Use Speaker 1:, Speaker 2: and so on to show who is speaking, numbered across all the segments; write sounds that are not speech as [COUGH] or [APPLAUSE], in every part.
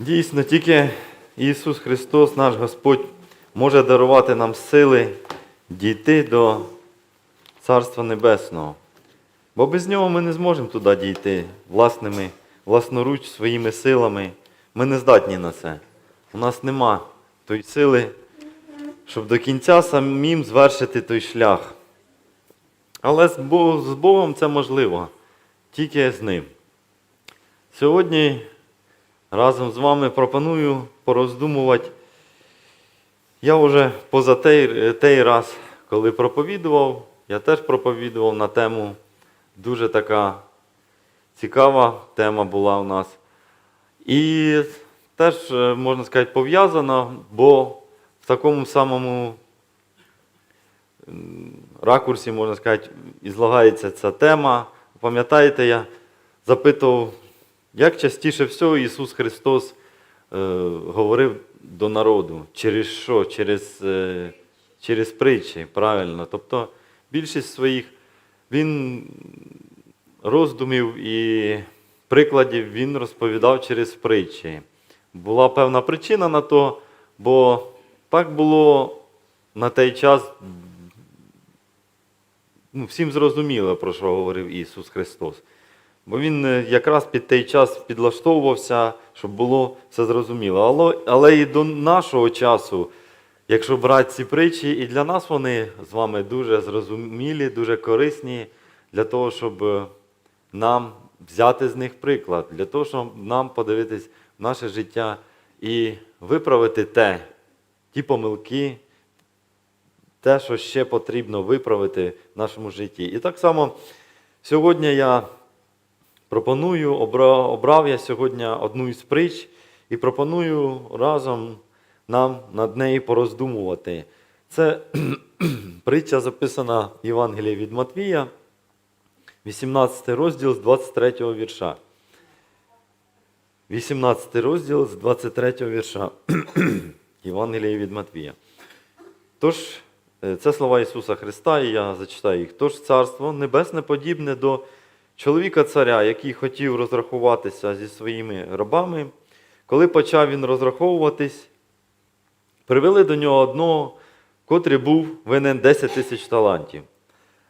Speaker 1: Дійсно, тільки Ісус Христос, наш Господь, може дарувати нам сили дійти до Царства Небесного. Бо без нього ми не зможемо туди дійти власними, власноруч своїми силами. Ми не здатні на це. У нас нема тої сили, щоб до кінця самим звершити той шлях. Але з Богом це можливо, тільки з Ним. Сьогодні разом з вами пропоную пороздумувати. Я вже поза той, той раз, коли проповідував, я теж проповідував на тему, дуже така цікава тема була у нас. І теж, е, можна сказати, пов'язана, бо в такому самому ракурсі, можна сказати, ізлагається ця тема. Пам'ятаєте, я запитував, як частіше всього Ісус Христос е, говорив до народу? Через що? Через, е, через притчі, правильно. Тобто більшість своїх він роздумів і прикладів він розповідав через притчі. Була певна причина на то, бо так було на той час ну, всім зрозуміло, про що говорив Ісус Христос. Бо Він е, якраз під той час підлаштовувався, щоб було все зрозуміло. Але, але і до нашого часу, якщо брати ці притчі, і для нас вони з вами дуже зрозумілі, дуже корисні для того, щоб е, нам взяти з них приклад, для того, щоб нам подивитись в наше життя і виправити те, ті помилки, те, що ще потрібно виправити в нашому житті. І так само сьогодні я пропоную, обрав я сьогодні одну із притч і пропоную разом нам над нею пороздумувати. Це [CLEARS THROAT] притча записана в Євангелії від Матвія, 18 розділ з 23 вірша. 18 розділ з 23 вірша. [CLEARS THROAT] Євангелія від Матвія. Тож, е, це слова Ісуса Христа, і я зачитаю їх. Тож царство небесне подібне до чоловіка царя, який хотів розрахуватися зі своїми рабами. Коли почав він розраховуватись, привели до нього одного, котрий був винен 10 тисяч талантів.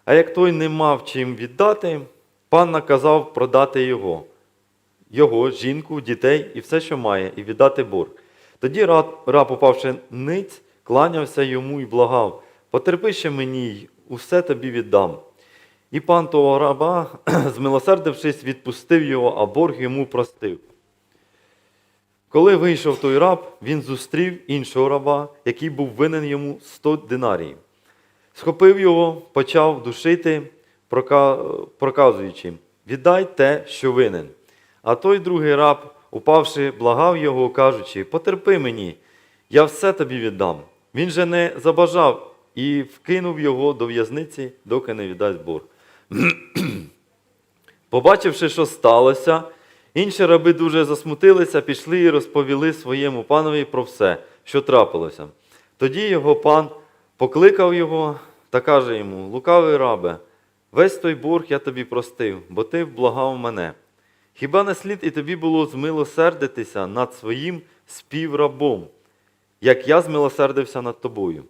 Speaker 1: А як той не мав чим віддати, пан наказав продати його, його, жінку, дітей і все, що має, і віддати борг. Тоді раб, раб упавши ниць, кланявся йому і благав, потерпи ще мені, усе тобі віддам. І пан того раба, [CLEARS THROAT] змилосердившись, відпустив його, а борг йому простив. Коли вийшов той раб, він зустрів іншого раба, який був винен йому 100 динарій. Схопив його, почав душити, проказуючи, віддай те, що винен. А той другий раб, упавши, благав його, кажучи, потерпи мені, я все тобі віддам. Він же не забажав і вкинув його до в'язниці, доки не віддасть борг. [CLEARS THROAT] Побачивши, що сталося, інші раби дуже засмутилися, пішли і розповіли своєму панові про все, що трапилося. Тоді його пан покликав його та каже йому: Лукавий рабе, весь той борг я тобі простив, бо ти вблагав мене. Хіба не слід і тобі було змилосердитися над своїм співрабом, як я змилосердився над тобою?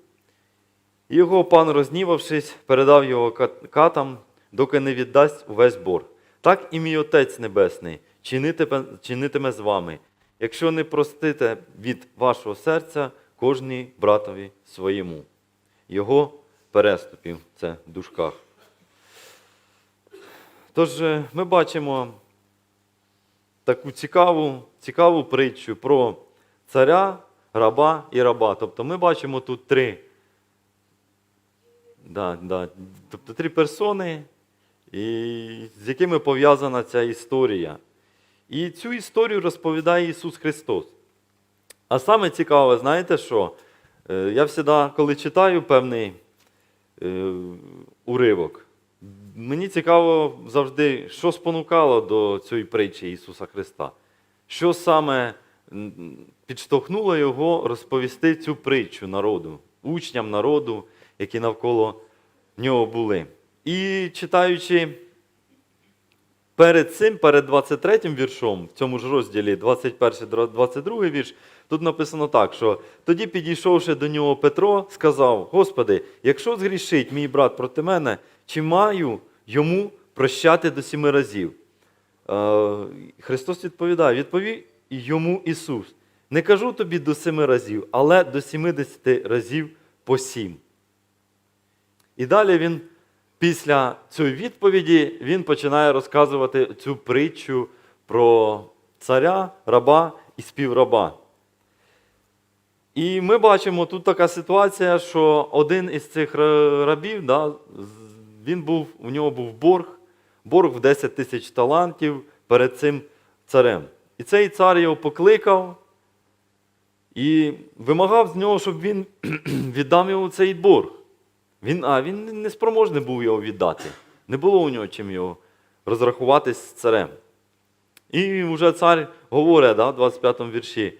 Speaker 1: Його пан, рознівавшись, передав його катам, доки не віддасть увесь борг. Так і мій Отець Небесний чинитиме, чинитиме з вами, якщо не простите від вашого серця кожній братові своєму. Його переступів це в дужках. Тож е, ми бачимо таку цікаву, цікаву притчу про царя, раба і раба. Тобто ми бачимо тут три. Да, да. Тобто три персони, і з якими пов'язана ця історія. І цю історію розповідає Ісус Христос. А саме цікаве, знаєте що? Е, Я завжди, коли читаю певний е, уривок, мені цікаво завжди, що спонукало до цієї притчі Ісуса Христа. Що саме підштовхнуло його розповісти цю притчу народу, учням народу, які навколо нього були. І читаючи перед цим, перед 23 віршом, в цьому ж розділі 21-22 вірш, тут написано так, що тоді, підійшовши до нього Петро, сказав: Господи, якщо згрішить мій брат проти мене, чи маю йому прощати до сіми разів? Е, Христос відповідає, відповів йому Ісус. Не кажу тобі до семи разів, але до сімидесяти разів по сім. І далі він, після цієї відповіді, він починає розказувати цю притчу про царя, раба і співраба. І ми бачимо тут така ситуація, що один із цих рабів, да, він був, у нього був борг, борг в 10 тисяч талантів перед цим царем. І цей цар його покликав і вимагав з нього, щоб він [CLEARS THROAT] віддав йому цей борг. Він, а він не спроможний був його віддати. Не було у нього чим його розрахуватись з царем. І вже цар говорить да, в 25 му вірші,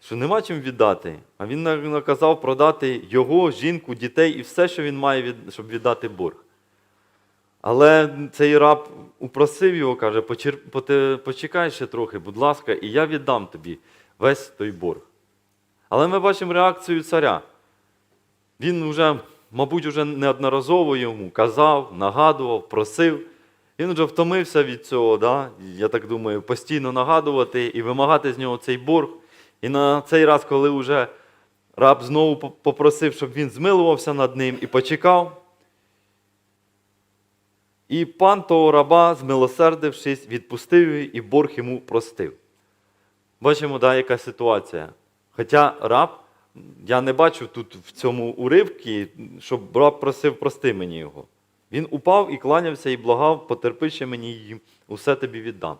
Speaker 1: що нема чим віддати. А він наказав продати його, жінку, дітей і все, що він має, щоб віддати борг. Але цей раб упросив його, каже, почекай ще трохи, будь ласка, і я віддам тобі весь той борг. Але ми бачимо реакцію царя. Він вже, мабуть, вже неодноразово йому казав, нагадував, просив. Він вже втомився від цього, да? я так думаю, постійно нагадувати і вимагати з нього цей борг. І на цей раз, коли вже раб знову попросив, щоб він змилувався над ним і почекав. І пан того раба, змилосердившись, відпустив його і борг йому простив. Бачимо, да, яка ситуація. Хоча раб, я не бачу тут в цьому уривці, щоб раб просив прости мені його. Він упав і кланявся і благав, потерпи ще мені і усе тобі віддам.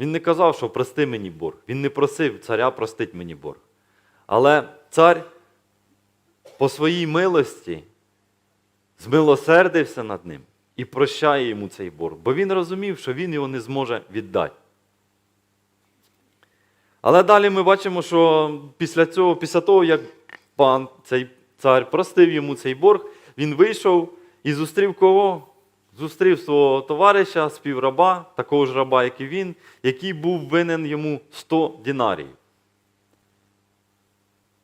Speaker 1: Він не казав, що прости мені борг. Він не просив царя простить мені борг. Але цар по своїй милості змилосердився над ним і прощає йому цей борг, бо він розумів, що він його не зможе віддати. Але далі ми бачимо, що після цього, після того, як пан, цей цар простив йому цей борг, він вийшов і зустрів кого? Зустрів свого товариша, співраба, такого ж раба, як і він, який був винен йому 100 динарів.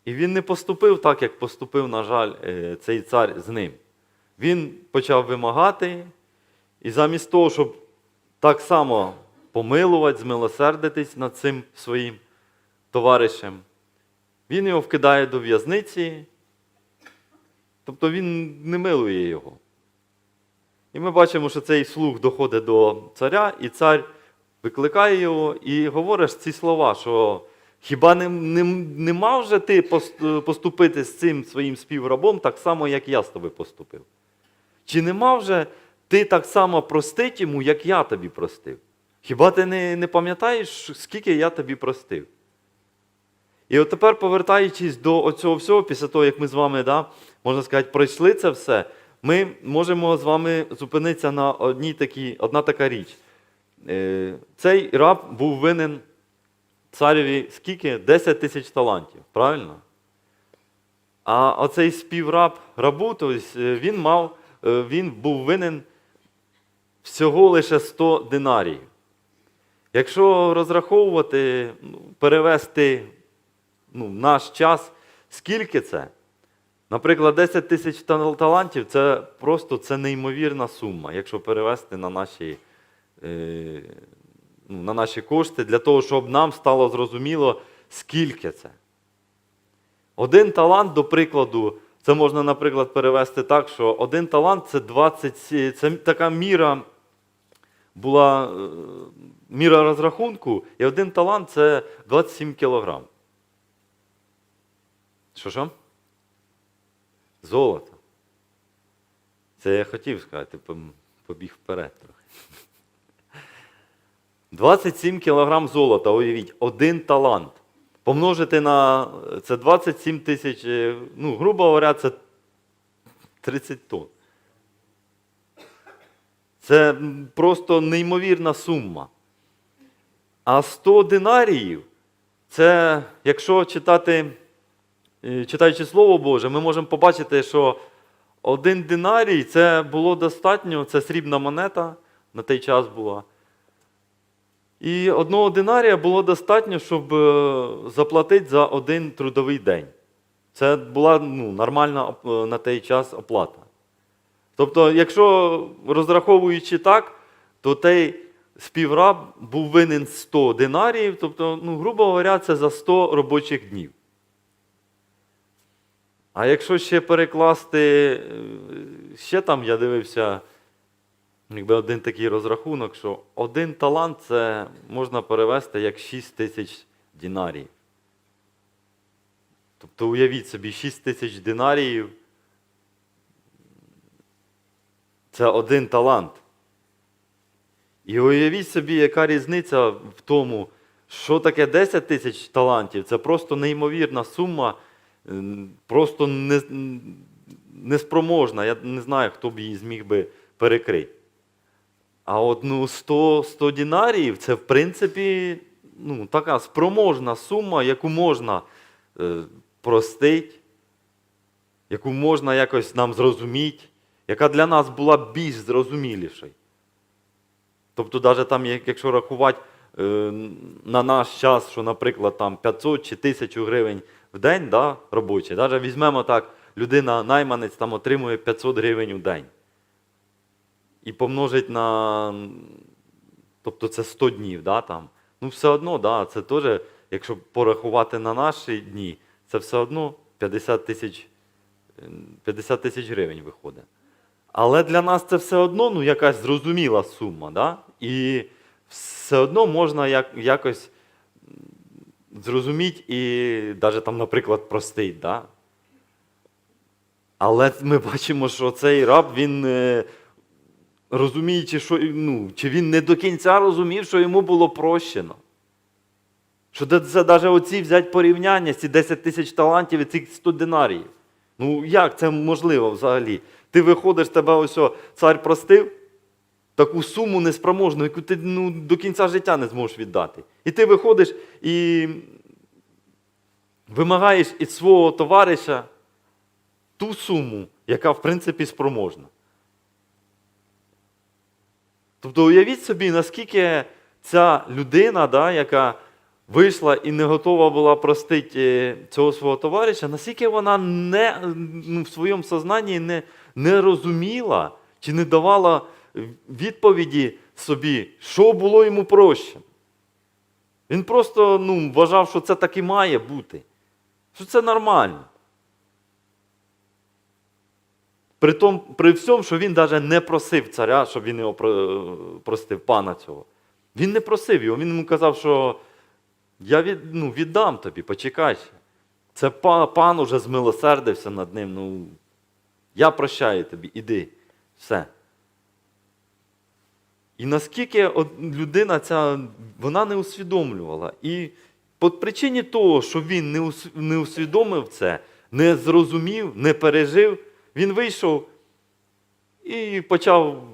Speaker 1: І він не поступив так, як поступив, на жаль, е, цей цар з ним. Він почав вимагати, і замість того, щоб так само помилувати, змилосердитись над цим своїм товаришем, він його вкидає до в'язниці, тобто він не милує його. І ми бачимо, що цей слух доходить до царя, і цар викликає його і говорить ці слова, що хіба не, не, не мав же ти поступити з цим своїм співрабом так само, як я з тобою поступив? Чи не мав же ти так само простити йому, як я тобі простив? Хіба ти не, не пам'ятаєш, скільки я тобі простив? І от тепер, повертаючись до цього всього, після того, як ми з вами, да, можна сказати, пройшли це все, ми можемо з вами зупинитися на одній такій, одна така річ. Е, Цей раб був винен цареві скільки? 10 тисяч талантів, правильно? А оцей співраб рабу, тобто е, він мав, е, він був винен всього лише 100 динарів. Якщо розраховувати, ну, перевести ну, в наш час, скільки це? Наприклад, 10 тисяч талантів це просто це неймовірна сума, якщо перевести на наші, е, ну, на наші кошти, для того, щоб нам стало зрозуміло, скільки це. Один талант, до прикладу, це можна, наприклад, перевести так, що один талант це 20, це така міра була е, міра розрахунку, і один талант це 27 кілограм. Що що? Золото. Це я хотів сказати, побіг вперед трохи. 27 кілограм золота, уявіть, один талант. Помножити на це 27 тисяч, е, ну, грубо говоря, це 30 тонн. Це просто неймовірна сума. А 100 динаріїв це, якщо читати, читаючи Слово Боже, ми можемо побачити, що один динарій це було достатньо, це срібна монета на той час була. І одного динарія було достатньо, щоб е, заплатити за один трудовий день. Це була ну, нормальна е, на той час оплата. Тобто, якщо розраховуючи так, то той співраб був винен 100 динаріїв, тобто, ну, грубо говоря, це за 100 робочих днів. А якщо ще перекласти, е, ще там я дивився, якби один такий розрахунок, що один талант це можна перевести як 6 тисяч динаріїв. Тобто уявіть собі, 6 тисяч динаріїв це один талант. І уявіть собі, яка різниця в тому, що таке 10 тисяч талантів. Це просто неймовірна сума, просто не, неспроможна. Я не знаю, хто б її зміг би перекрити. А от ну, 100, 100 динаріїв це, в принципі, ну, така спроможна сума, яку можна е, простити, яку можна якось нам зрозуміти, яка для нас була більш зрозумілішою. Тобто, навіть там, якщо рахувати е, на наш час, що, наприклад, там 500 чи 1000 гривень в день да, робочий, навіть візьмемо так, людина, найманець там отримує 500 гривень у день. І помножить на. Тобто це 100 днів, да, там. Ну, все одно, да, це теж, якщо порахувати на наші дні, це все одно 50 тисяч 50 тисяч гривень виходить. Але для нас це все одно ну, якась зрозуміла сума. Да? І все одно можна як, якось м, зрозуміти і навіть там, наприклад, простить. Да? Але ми бачимо, що цей раб, він е, розуміючи, що ну, чи він не до кінця розумів, що йому було прощено. Що це навіть оці взяти порівняння, ці 10 тисяч талантів і цих 100 динаріїв. Ну як це можливо взагалі? Ти виходиш, тебе ось о, цар простив, таку суму неспроможну, яку ти ну, до кінця життя не зможеш віддати. І ти виходиш і вимагаєш від свого товариша ту суму, яка в принципі спроможна. Тобто уявіть собі, наскільки ця людина, да, яка вийшла і не готова була простити е, цього свого товариша, наскільки вона не, ну, в своєму сознанні не, не розуміла чи не давала відповіді собі, що було йому проще. Він просто ну, вважав, що це так і має бути, що це нормально. При, том, при всьому, що він навіть не просив царя, щоб він його простив, пана цього. Він не просив його, він йому казав, що я від, ну, віддам тобі, почекай. Це пан уже змилосердився над ним. Ну, я прощаю тобі, іди. Все. І наскільки людина ця, вона не усвідомлювала. І по причині того, що він не, усвідомив це, не зрозумів, не пережив, він вийшов і почав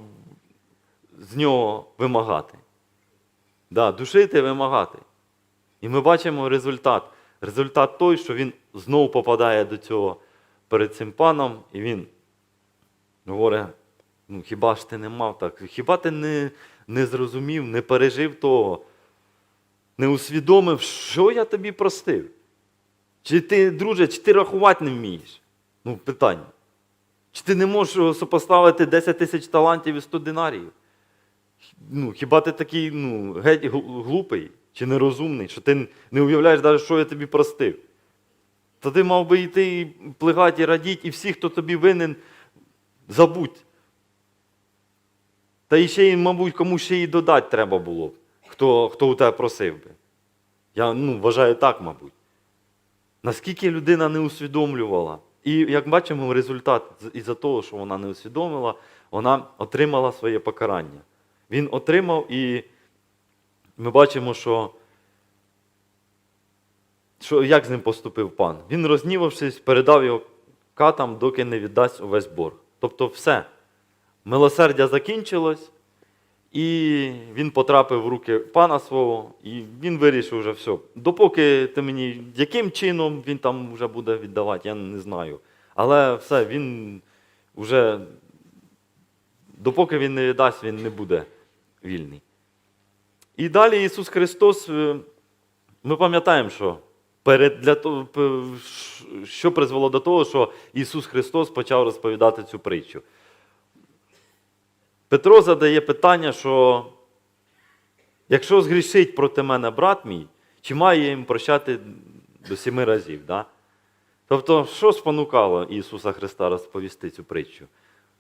Speaker 1: з нього вимагати. Да, душити, вимагати. І ми бачимо результат. Результат той, що він знову попадає до цього перед цим паном, і він говорить: ну хіба ж ти не мав так? Хіба ти не, не зрозумів, не пережив того, не усвідомив, що я тобі простив? Чи ти, друже, чи ти рахувати не вмієш? Ну, питання. Чи ти не можеш сопоставити 10 тисяч талантів і 100 динаріїв? Ну, хіба ти такий ну, геть глупий чи нерозумний, що ти не уявляєш навіть, що я тобі простив? Та ти мав би йти і плигати і радіти, і всі, хто тобі винен, забудь. Та і ще, мабуть, кому ще й додати треба було б, хто, хто у тебе просив би. Я ну, вважаю так, мабуть. Наскільки людина не усвідомлювала. І як бачимо, результат із-за того, що вона не усвідомила, вона отримала своє покарання. Він отримав, і ми бачимо, що, що як з ним поступив пан. Він, рознівавшись, передав його катам, доки не віддасть увесь борг. Тобто все. Милосердя закінчилось, і він потрапив в руки пана свого, і він вирішив вже все. Допоки ти мені, яким чином він там вже буде віддавати, я не знаю. Але все, він вже, допоки він не віддасть, він не буде вільний. І далі Ісус Христос, е, ми пам'ятаємо, що перед, для того, що призвело до того, що Ісус Христос почав розповідати цю притчу. Петро задає питання, що якщо згрішить проти мене брат мій, чи має я їм прощати до сіми разів? Да? Тобто, що спонукало Ісуса Христа розповісти цю притчу?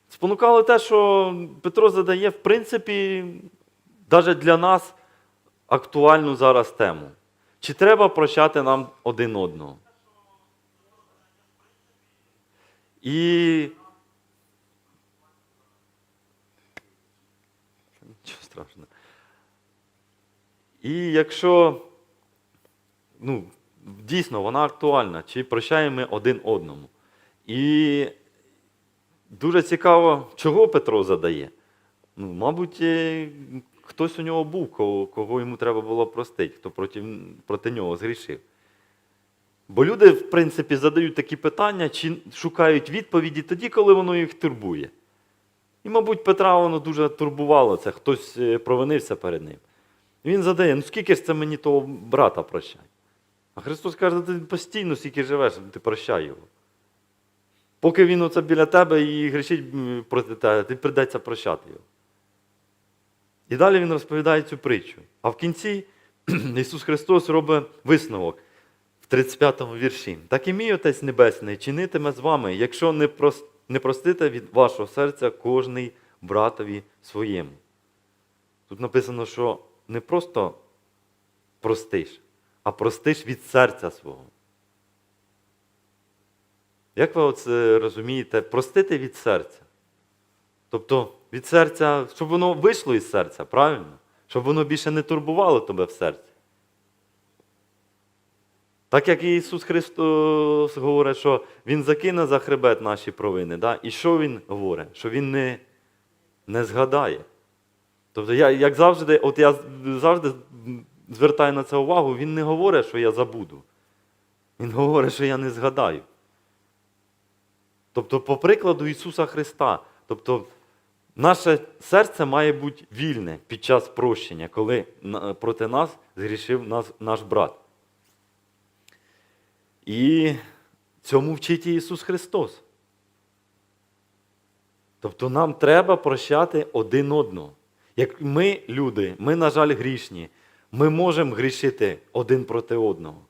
Speaker 1: Спонукало те, що Петро задає, в принципі, навіть для нас актуальну зараз тему. Чи треба прощати нам один одного? І. Страшного. І якщо ну, дійсно вона актуальна, чи прощаємо ми один одному. І дуже цікаво, чого Петро задає. Ну, мабуть, е, хтось у нього був, кого, кого йому треба було простити, хто проти, проти нього згрішив. Бо люди, в принципі, задають такі питання, чи шукають відповіді тоді, коли воно їх турбує. І, мабуть, Петра воно дуже турбувало це, хтось е, провинився перед ним. І він задає: ну скільки ж це мені того брата прощай? А Христос каже, ти постійно скільки живеш, ти прощай його. Поки він оце біля тебе і грішить проти тебе, ти придеться прощати його. І далі він розповідає цю притчу. А в кінці [CLEARS THROAT] Ісус Христос робить висновок в 35-му вірші. Так і мій Отець Небесний чинитиме з вами, якщо не, прос... не простите від вашого серця кожний братові своєму. Тут написано, що не просто простиш, а простиш від серця свого. Як ви оце розумієте? Простити від серця. Тобто від серця, щоб воно вийшло із серця, правильно? Щоб воно більше не турбувало тебе в серці. Так як Ісус Христос говорить, що Він закине за хребет наші провини. Да? І що Він говорить? Що Він не, не згадає. Тобто, я, як завжди, от я завжди звертаю на це увагу, він не говорить, що я забуду. Він говорить, що я не згадаю. Тобто, по прикладу Ісуса Христа. Тобто, наше серце має бути вільне під час прощення, коли проти нас згрішив наш брат. І цьому вчить Ісус Христос. Тобто нам треба прощати один одного. Як ми, люди, ми, на жаль, грішні, ми можемо грішити один проти одного.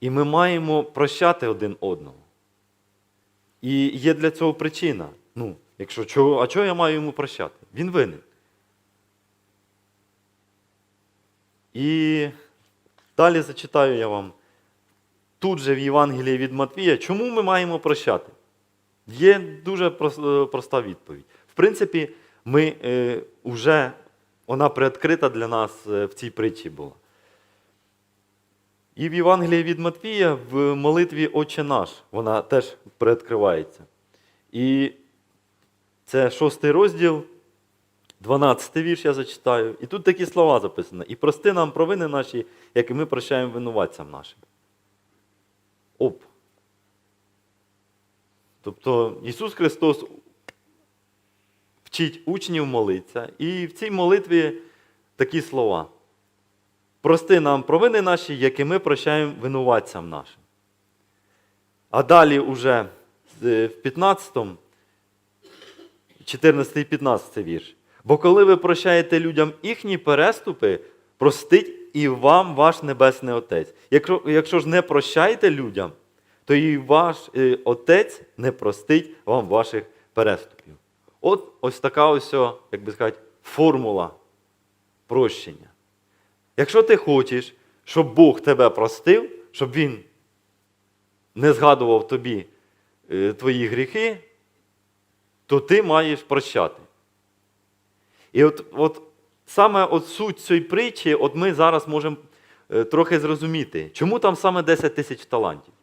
Speaker 1: І ми маємо прощати один одного. І є для цього причина. Ну, якщо а чого я маю йому прощати? Він винен. І далі зачитаю я вам тут же в Євангелії від Матвія, чому ми маємо прощати? Є дуже е, проста відповідь. В принципі, ми е, вже, вона приоткрита для нас е, в цій притчі була. І в Євангелії від Матвія в молитві Отче наш вона теж приоткривається. І це шостий розділ, 12 вірш я зачитаю. І тут такі слова записані. І прости нам провини наші, як і ми прощаємо винуватцям нашим. Оп. Тобто Ісус Христос вчить учнів молитися, і в цій молитві такі слова. Прости нам провини наші, які ми прощаємо винуватцям нашим. А далі уже е, в 15, 14 і 15 вірш. Бо коли ви прощаєте людям їхні переступи, простить і вам ваш Небесний Отець. Якщо, якщо ж не прощаєте людям, то і ваш е, Отець не простить вам ваших переступів. От ось така ось, як би сказати, формула прощення. Якщо ти хочеш, щоб Бог тебе простив, щоб Він не згадував тобі е, твої гріхи, то ти маєш прощати. І от, от саме от суть цієї притчі, от ми зараз можемо е, трохи зрозуміти, чому там саме 10 тисяч талантів.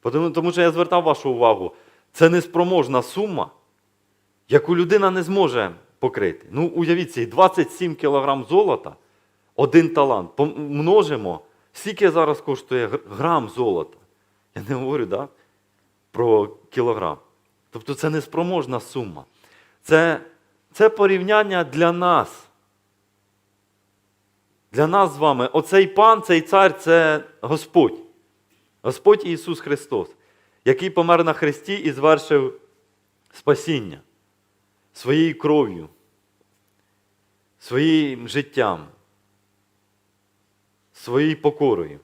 Speaker 1: Тому, тому що я звертав вашу увагу, це неспроможна сума, яку людина не зможе покрити. Ну, уявіть собі, 27 кілограм золота, один талант. Помножимо, скільки зараз коштує грам золота. Я не говорю да, про кілограм. Тобто це неспроможна сума. Це Це порівняння для нас. Для нас з вами. Оцей пан, цей цар це Господь. Господь Ісус Христос, який помер на Христі і звершив спасіння своєю кров'ю, своїм життям, своєю покорою.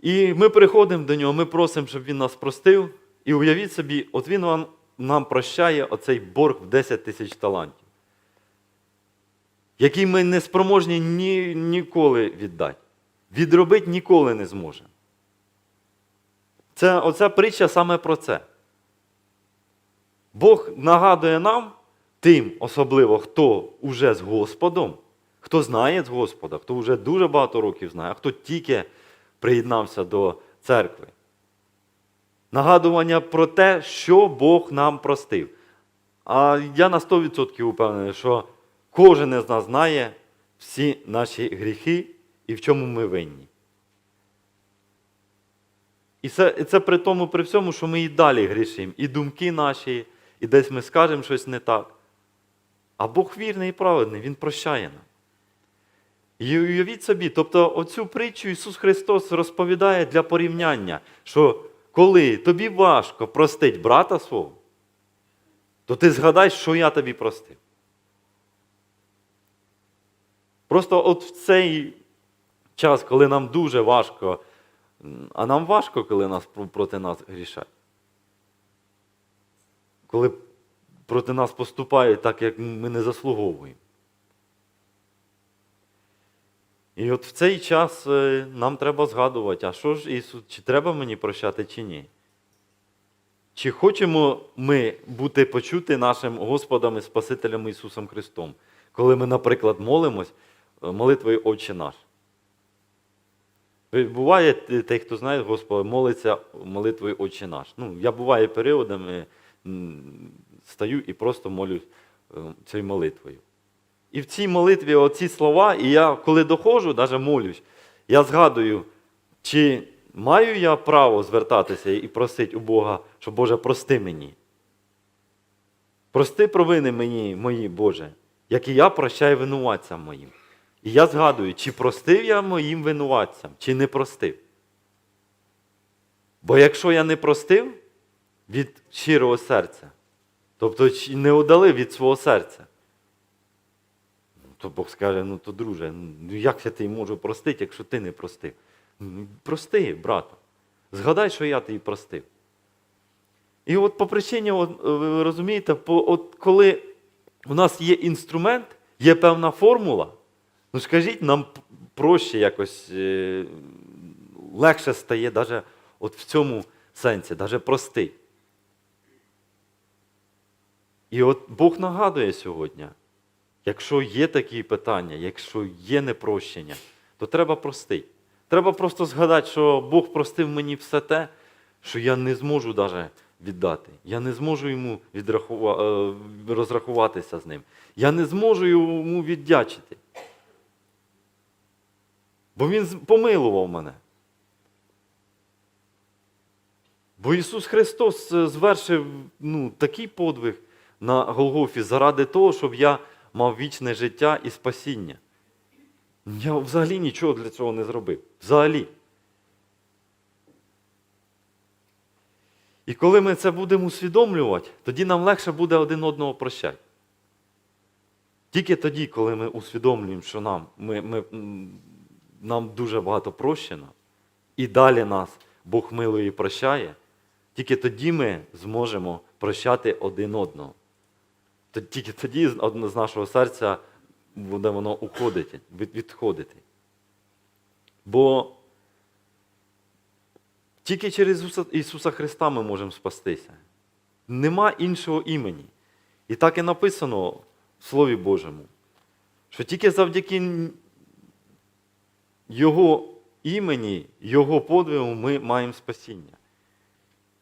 Speaker 1: І ми приходимо до нього, ми просимо, щоб він нас простив. І уявіть собі, от він вам, нам прощає оцей борг в 10 тисяч талантів, який ми не спроможні ні, ніколи віддати. Відробити ніколи не зможемо. Це, оця притча саме про це. Бог нагадує нам, тим, особливо, хто уже з Господом, хто знає з Господа, хто вже дуже багато років знає, а хто тільки приєднався до церкви. Нагадування про те, що Бог нам простив. А я на 100% упевнений, що кожен із нас знає всі наші гріхи і в чому ми винні. І це, і це при тому, при всьому, що ми і далі грішимо, і думки наші, і десь ми скажемо щось не так. А Бог вірний і праведний, Він прощає нам. І уявіть собі, тобто оцю притчу Ісус Христос розповідає для порівняння, що коли тобі важко простить брата свого, то ти згадай, що я тобі простив. Просто от в цей час, коли нам дуже важко, а нам важко, коли нас проти нас грішать. Коли проти нас поступають так, як ми не заслуговуємо. І от в цей час е, нам треба згадувати, а що ж Ісус, чи треба мені прощати, чи ні? Чи хочемо ми бути почути нашим Господом і Спасителем Ісусом Христом, коли ми, наприклад, молимось е, молитвою Отче наш? Буває, т- той, хто знає Господа, молиться молитвою Отче наш. Ну, я буває періодами стаю і просто молюсь е, цією молитвою. І в цій молитві оці слова, і я, коли доходжу, навіть молюсь, я згадую, чи маю я право звертатися і просити у Бога, що Боже, прости мені. Прости провини мені, мої, Боже, як і я прощаю винуватцям моїм. І я згадую, чи простив я моїм винуватцям, чи не простив. Бо якщо я не простив від щирого серця, тобто не удалив від свого серця, то Бог скаже, ну то друже, ну як я ти можу простити, якщо ти не простив? Ну, Прости, брата. Згадай, що я тобі простив. І от по причині, от, е, ви розумієте, по, от коли у нас є інструмент, є певна формула, ну скажіть, нам проще якось е, легше стає навіть от в цьому сенсі, навіть простий. І от Бог нагадує сьогодні, якщо є такі питання, якщо є непрощення, то треба простити. Треба просто згадати, що Бог простив мені все те, що я не зможу навіть віддати. Я не зможу йому відрахува... е, розрахуватися з ним. Я не зможу йому віддячити. Бо Він помилував мене. Бо Ісус Христос е, звершив ну, такий подвиг на Голгофі заради того, щоб я мав вічне життя і спасіння. Я взагалі нічого для цього не зробив. Взагалі. І коли ми це будемо усвідомлювати, тоді нам легше буде один одного прощати. Тільки тоді, коли ми усвідомлюємо, що нам, ми, ми, нам дуже багато прощено, і далі нас Бог милує і прощає, тільки тоді ми зможемо прощати один одного. То- Тільки тоді з нашого серця буде воно уходити, відходити. Бо тільки через Ісуса, Христа ми можемо спастися. Нема іншого імені. І так і написано в Слові Божому, що тільки завдяки Його імені, Його подвигу ми маємо спасіння.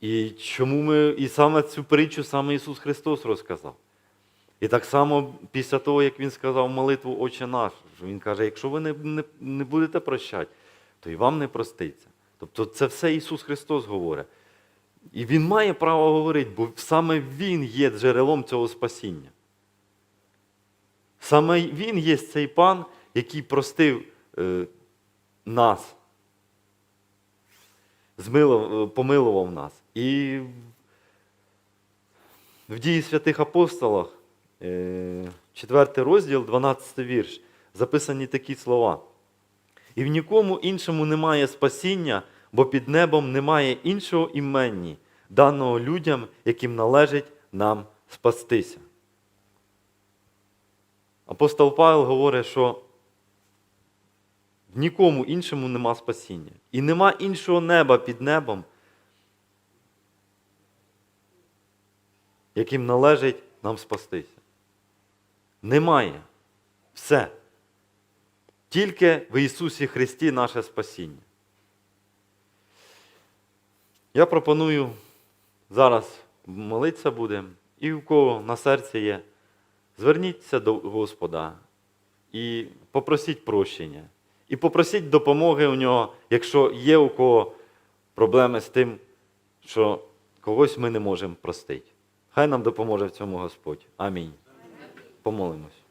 Speaker 1: І чому ми, і саме цю притчу саме Ісус Христос розказав. І так само після того, як Він сказав молитву Отче наш, Він каже, якщо ви не, не, не будете прощати, то і вам не проститься. Тобто це все Ісус Христос говорить. І Він має право говорити, бо саме Він є джерелом цього спасіння. Саме Він є цей пан, який простив е, нас, змилов, е, помилував нас. І в дії святих апостолах, 4 розділ, 12 вірш, записані такі слова. І в нікому іншому немає спасіння, бо під небом немає іншого імені, даного людям, яким належить нам спастися. Апостол Павел говорить, що в нікому іншому нема спасіння. І нема іншого неба під небом, яким належить нам спастися. Немає. Все. Тільки в Ісусі Христі наше спасіння. Я пропоную зараз молитися будемо, і у кого на серці є, зверніться до Господа і попросіть прощення. І попросіть допомоги у нього, якщо є у кого проблеми з тим, що когось ми не можемо простити. Хай нам допоможе в цьому Господь. Амінь. Помолимось.